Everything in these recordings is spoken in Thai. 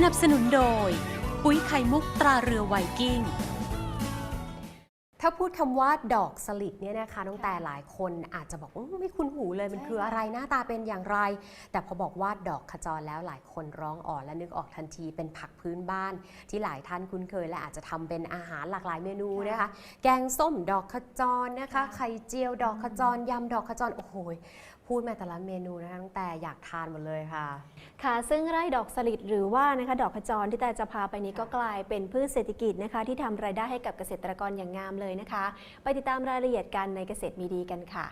สนับสนุนโดย ปุ๋ยไข่มุกตราเรือไวกิ้ง ถ้าพูดคำว่าดอกสลิดเนี่ยนะคะน้องแต่หลายคนอาจจะบอกว่าไม่คุ้นหูเลยมันคืออะไรหน้าตาเป็นอย่างไร แต่พอบอกว่าดอกขจรแล้วหลายคนร้องอ๋อและนึกออกทันทีเป็นผักพื้นบ้าน ที่หลายท่านคุ้นเคยและอาจจะทำเป็นอาหารหลากหลายเมนูนะคะ แกงส้มดอกขจรนะคะ ไข่เจียวดอกขจรยำดอกขจรโอ้โห พูดมาแต่ละเมนูนะคะน้องแต่อยากทานหมดเลยค่ะ ค่ะ ซึ่งไร่ดอกสลิดหรือว่านะคะดอกขจรที่แต่จะพาไปนี้ก็กลายเป็นพืชเศรษฐกิจนะคะที่ทำรายได้ให้กับเกษตรกรอย่างงามเลยนะคะ ไปติดตามรายละเอียดกันในเกษตรมีดีกันค่ะ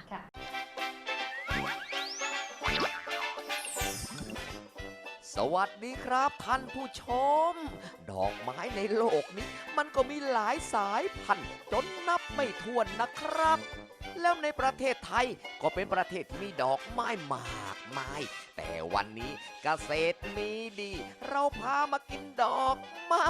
สวัสดีครับท่านผู้ชม ดอกไม้ในโลกนี้ มันก็มีหลายสายพันธุ์จนนับไม่ถ้วนนะครับ แล้วในประเทศไทยก็เป็นประเทศที่มีดอกไม้มากมาย แต่วันนี้เกษตรมีดี เราพามากินดอกไม้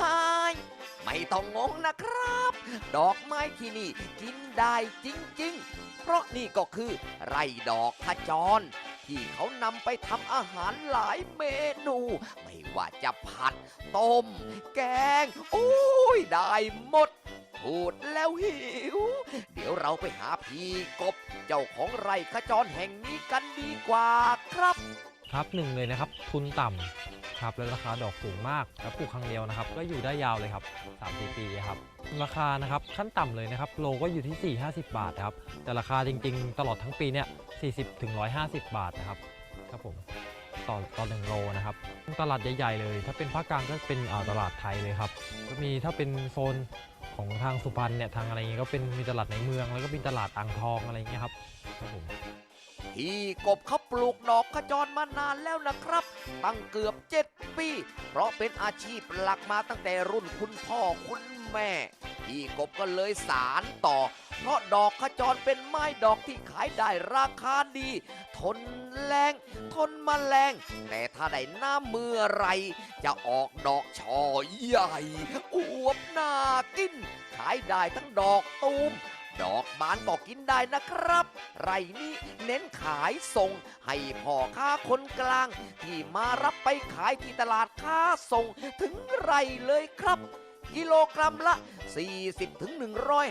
ไม่ต้องงงนะครับ ดอกไม้ที่นี่กินได้จริง ๆ เพราะนี่ก็คือ ไรดอกขจร ที่เขานำไปทำอาหารหลายเมน ไม่ว่าจะผัด ต้ม แกง โอ้ย ได้หมดพูดแล้วหิว เดี๋ยวเราไปหาพี่กบ เจ้าของไร่ขจรแห่งนี้กันดีกว่าครับ ครับหนึ่งเลยนะครับ ทุนต่ำครับแล้วราคาดอกสูงมากแล้วปลูกครั้งเดียวนะครับ ก็อยู่ได้ยาวเลยครับ3 4ปีครับราคานะครับขั้นต่ำเลยนะครับโลก็อยู่ที่ 4 50 บาทครับแต่ราคาจริง ๆ ตลอดทั้งปีเนี่ย40ถึง150 บาทนะครับครับผม ต่อต่อหนึ่งโลนะครับตลาดใหญ่ๆเลย ถ้าเป็นภาคกลางก็เป็นตลาดไทยเลยครับก็มีถ้าเป็นโซนของทางสุพรรณเนี่ยทางอะไรเงี้ยก็เป็นมีตลาดในเมือง แล้วก็มีตลาดอ่างทองอะไรเงี้ยครับครับผมพี่กบเขาปลูกดอกขจรมานานแล้วนะครับ ตั้งเกือบเจ็ดปี เพราะเป็นอาชีพหลักมาตั้งแต่รุ่นคุณพ่อคุณแม่ พี่กบก็เลยสารต่อ เพราะดอกขจรเป็นไม้ดอกที่ขายได้ราคาดี ทนแรงทนมแมลง แต่ถ้าได้หน้าเมื่อไร จะออกดอกช่อใหญ่อวบน่ากิน ขายได้ทั้งดอกตูมดอกบานก็กินได้นะครับ ไรนี้เน้นขายส่ง ให้พ่อค้าคนกลาง ที่มารับไปขายที่ตลาดค้าส่ง ถึงไรเลยครับ กิโลกรัมละ 40ถึง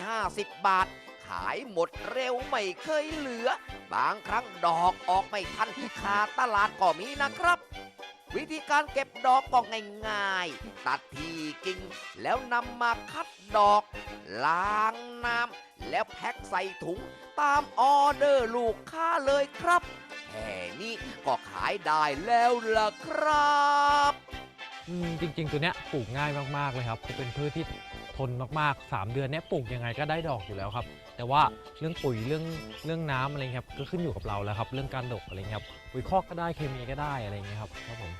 150 บาท ขายหมดเร็วไม่เคยเหลือ บางครั้งดอกออกไม่ทันขาตลาดก็มีนะครับ วิธีการเก็บดอกก็ง่ายๆ ตัดทีกิ่งแล้วนำมาคัดดอก ล้างน้ำแล้วแพ็คใส่ถุงตามออเดอร์ลูกค้าเลยครับแค่นี้ก็ขายได้แล้วล่ะครับ อืมจริง ๆ ตัวเนี้ยปลูกง่ายมากๆเลยครับเป็นพืชที่ทนมากๆ 3 เดือนเนี้ยปลูกยังไงก็ได้ดอกอยู่แล้วครับ แต่ว่าเรื่องปุ๋ยเรื่องเรื่องน้ำอะไรเงี้ยครับก็ขึ้นอยู่กับเราแล้วครับ เรื่องการดกอะไรเงี้ยครับปุ๋ยคอกก็ได้เคมีก็ได้อะไรเงี้ยครับครับผม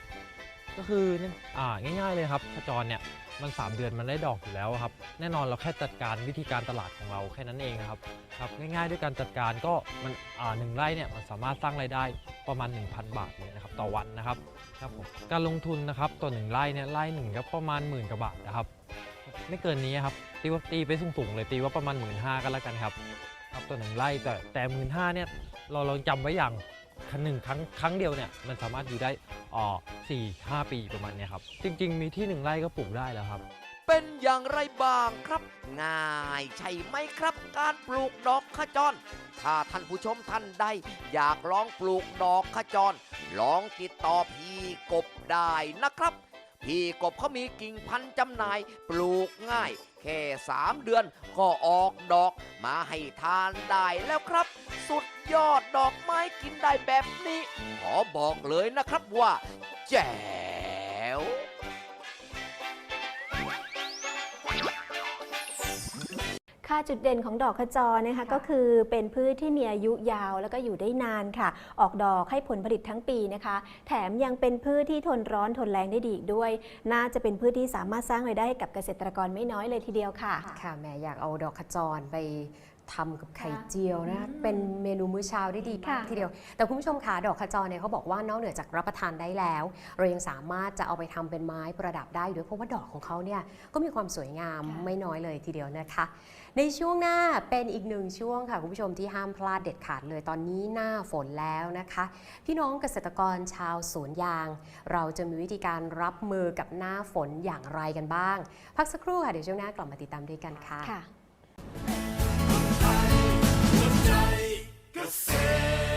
ก็คือเนี่ยอ่าง่าย ๆเลยครับขจรเนี่ย มัน 3 เดือนมันได้ดอกอยู่แล้วครับ แน่นอนเราแค่จัดการวิธีการตลาดของเราแค่นั้นเองนะครับครับง่ายๆ ด้วยการจัดการก็มันอ่าหนึ่งไร่เนี่ยมันสามารถสร้างรายได้ประมาณ 1,000 บาทเลยนะครับต่อวันนะครับครับผมการลงทุนนะครับต่อหนึ่งไร่เนี่ยไร่หนึ่งก็ประมาณหมื่นกว่าบาทนะครับไม่เกินนี้ครับตีว่าตีไปสูงๆเลยตีว่าประมาณหมื่นห้าก็แล้วกันครับครับต่อหนึ่งไร่แต่แต่หมื่นห้าเนี่ยเราลองจำไว้อย่าง ครั้งหนึ่งครั้งครั้งเดียวเนี่ยมันสามารถอยู่ได้อ่อสี่ห้าปีประมาณเนี้ยครับ จริง ๆ มีที่หนึ่งไร่ก็ปลูกได้แล้วครับ เป็นอย่างไรบ้างครับ ง่ายใช่ไหมครับ การปลูกดอกขจร ถ้าท่านผู้ชมท่านใดอยากลองปลูกดอกขจร ลองติดต่อพี่กบได้นะครับ พี่กบเขามีกิ่งพันธุ์จำหน่ายปลูกง่าย แค่ 3 เดือนก็ออกดอกมาให้ทานได้แล้วครับ สุด ยอดดอกไม้กินได้แบบนี้ ขอบอกเลยนะครับว่า แจ๋วค่าจุดเด่นของดอกขจรนะคะก็คือเป็นพืชที่มีอายุยาวแล้วก็อยู่ได้นานค่ะ ออกดอกให้ผลผลิตทั้งปีนะคะ แถมยังเป็นพืชที่ทนร้อนทนแรงได้ดีอีกด้วย น่าจะเป็นพืชที่สามารถสร้างรายได้ให้กับเกษตรกรไม่น้อยเลยทีเดียวค่ะ ค่ะแหม่อยากเอาดอกขจรไป ทำกับไข่เจียวนะเป็นเมนูมื้อเช้าได้ดีมากทีเดียว แต่คุณผู้ชมคะดอกขจรเนี่ยเขาบอกว่านอกเหนือจากรับประทานได้แล้ว เรายังสามารถจะเอาไปทำเป็นไม้ประดับได้ด้วยเพราะว่าดอกของเขาเนี่ยก็มีความสวยงามไม่น้อยเลยทีเดียวนะคะ ในช่วงหน้าเป็นอีกหนึ่งช่วงค่ะคุณผู้ชมที่ห้ามพลาดเด็ดขาดเลยตอนนี้หน้าฝนแล้วนะคะ พี่น้องเกษตรกรชาวสวนยาง เราจะมีวิธีการรับมือกับหน้าฝนอย่างไรกันบ้าง พักสักครู่ค่ะเดี๋ยวช่วงหน้ากลับมาติดตามด้วยกันค่ะ ค่ะ Jamaica say.